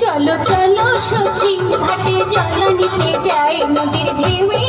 চলো চলো সখী ঘাটে জল নিতে যাই নদীর ঢেউয়ে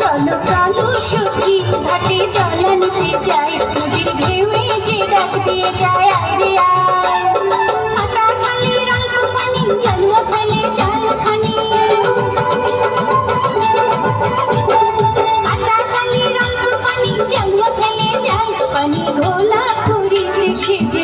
চলো চলো, সখী, ঘাটে জল নিতে যাই। নদীর ঢেউয়ে যে ডাক দিয়ে যায় আরে আয় হাতা খালির অল্প পানি জন্ম ফেলে জাল খানি হাতা খালির অল্প পানি জন্ম ফেলে জাল পানি ঘোলা করিতে সেজে